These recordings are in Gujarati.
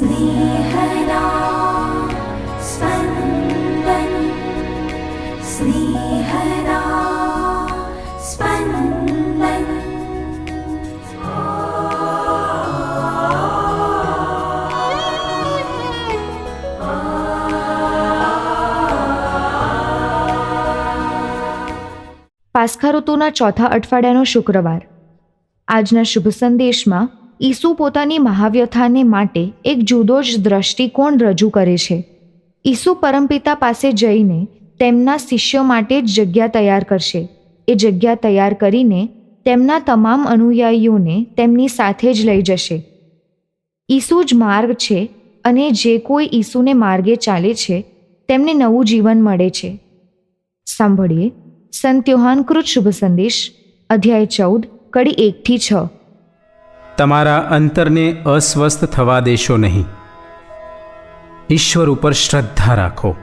स्नेहदा स्पन्दन् स्नेहदा स्पन्दन् પાસ્ખા ઋતુના ચોથા અઠવાડિયાનો શુક્રવાર આજના શુભ સંદેશમાં ઈસુ પોતાની મહાવ્યથાને માટે એક જુદો જ દ્રષ્ટિકોણ રજૂ કરે છે. ઈસુ પરમપિતા પાસે જઈને તેમના શિષ્યો માટે જ જગ્યા તૈયાર કરશે. એ જગ્યા તૈયાર કરીને તેમના તમામ અનુયાયીઓને તેમની સાથે જ લઈ જશે. ઈસુ જ માર્ગ છે અને જે કોઈ ઈસુને માર્ગે ચાલે છે, તેમને નવું જીવન મળે છે. સાંભળીએ. સંત યોહાનકૃત શુભ સંદેશ, અધ્યાય ચૌદ, કડી એકથી છ. તમારા અંતરને અસ્વસ્થ થવા દેશો નહીં. ઈશ્વર ઉપર શ્રદ્ધા રાખો.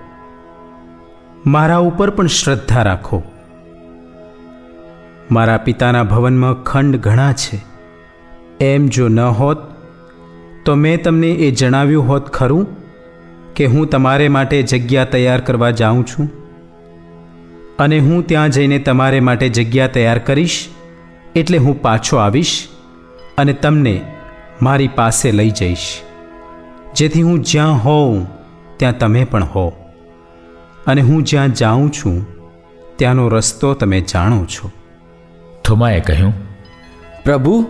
મારા ઉપર પણ શ્રદ્ધા રાખો. મારા પિતાના ભવનમાં ખંડ ઘણા છે. એમ જો ન હોત, તો મેં તમને એ જણાવ્યું હોત ખરું કે હું તમારે માટે જગ્યા તૈયાર કરવા જાઉં છું અને હું ત્યાં જઈને તમારે માટે જગ્યા તૈયાર કરીશ એટલે હું પાછો આવીશ અને તમને મારી પાસે લઈ જઈશ. જેથી હું જ્યાં હોઉં ત્યાં તમે પણ હો. અને હું જ્યાં જાઉં છું ત્યાંનો રસ્તો તમે જાણો છો. થોમાએ કહ્યું પ્રભુ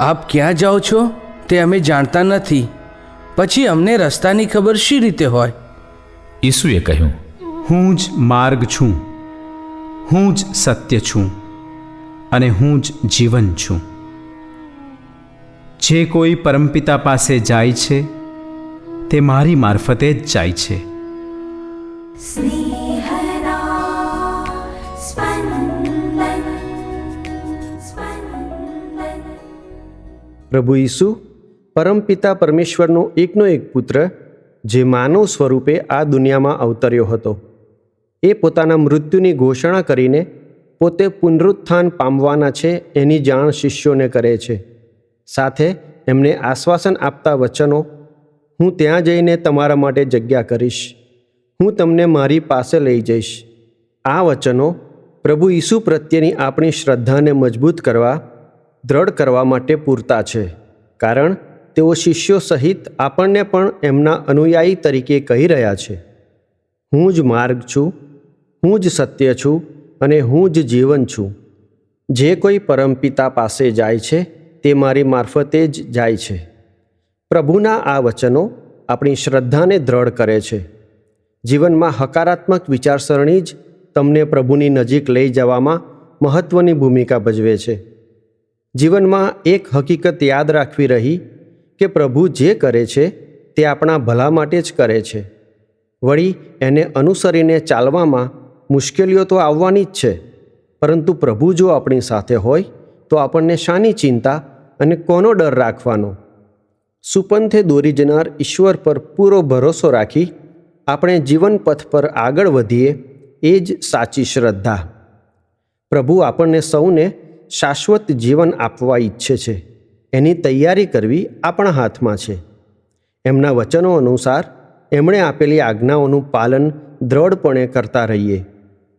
આપ ક્યાં જાઓ છો? તે અમે જાણતા નથી. પછી અમને રસ્તાની ખબર શી રીતે હોય? ઈસુએ કહ્યું હું જ માર્ગ છું. હું જ સત્ય છું. અને હું જ જીવન છું. જે કોઈ પરમપિતા પાસે જાય છે તે મારી મારફતે જ જાય છે. પ્રભુ ઈસુ પરમપિતા પરમેશ્વરનો એકનો એક પુત્ર જે માનવ સ્વરૂપે આ દુનિયામાં અવતર્યો હતો. એ પોતાના મૃત્યુની ઘોષણા કરીને પોતે પુનરુત્થાન પામવાના છે એની જાણ શિષ્યોને કરે છે. સાથે એમને આશ્વાસન આપતા વચનો, હું ત્યાં જઈને તમારા માટે જગ્યા કરીશ. હું તમને મારી પાસે લઈ જઈશ. આ વચનો પ્રભુ ઈસુ પ્રત્યેની આપણી શ્રદ્ધાને મજબૂત કરવા, દ્રઢ કરવા માટે પૂરતા છે. કારણ તેઓ શિષ્યો સહિત આપણને પણ એમના અનુયાયી તરીકે કહી રહ્યા છે. હું જ માર્ગ છું, હું જ સત્ય છું અને હું જ જીવન છું. જે કોઈ પરમપિતા પાસે જાય છે તે મારી મારફતે જ જાય છે. પ્રભુના આ વચનો આપણી શ્રદ્ધાને દ્રઢ કરે છે. જીવનમાં હકારાત્મક વિચારસરણી જ તમને પ્રભુની નજીક લઈ જવામાં મહત્ત્વની ભૂમિકા ભજવે છે. જીવનમાં એક હકીકત યાદ રાખવી રહી કે પ્રભુ જે કરે છે તે આપણા ભલા માટે જ કરે છે. વળી એને અનુસરીને ચાલવામાં મુશ્કેલીઓ તો આવવાની જ છે. પરંતુ પ્રભુ જો આપણી સાથે હોય તો આપણને શાની ચિંતા અને કોનો ડર રાખવાનો? સુપંથે દોરી જનાર ઈશ્વર પર પૂરો ભરોસો રાખી આપણે જીવન પથ પર આગળ વધીએ, એ જ સાચી શ્રદ્ધા. પ્રભુ આપણને સૌને શાશ્વત જીવન આપવા ઈચ્છે છે. એની તૈયારી કરવી આપણા હાથમાં છે. એમના વચનો અનુસાર એમણે આપેલી આજ્ઞાઓનું પાલન દ્રઢપણે કરતા રહીએ.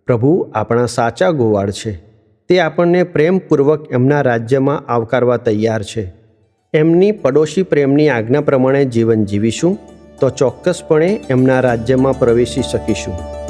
પ્રભુ આપણા સાચા ગોવાળ છે. તે આપણને પ્રેમપૂર્વક એમના રાજ્યમાં આવકારવા તૈયાર છે. એમની પડોશી પ્રેમની આજ્ઞા પ્રમાણે જીવન જીવીશું, તો ચોક્કસપણે એમના રાજ્યમાં પ્રવેશી શકીશું.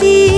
ti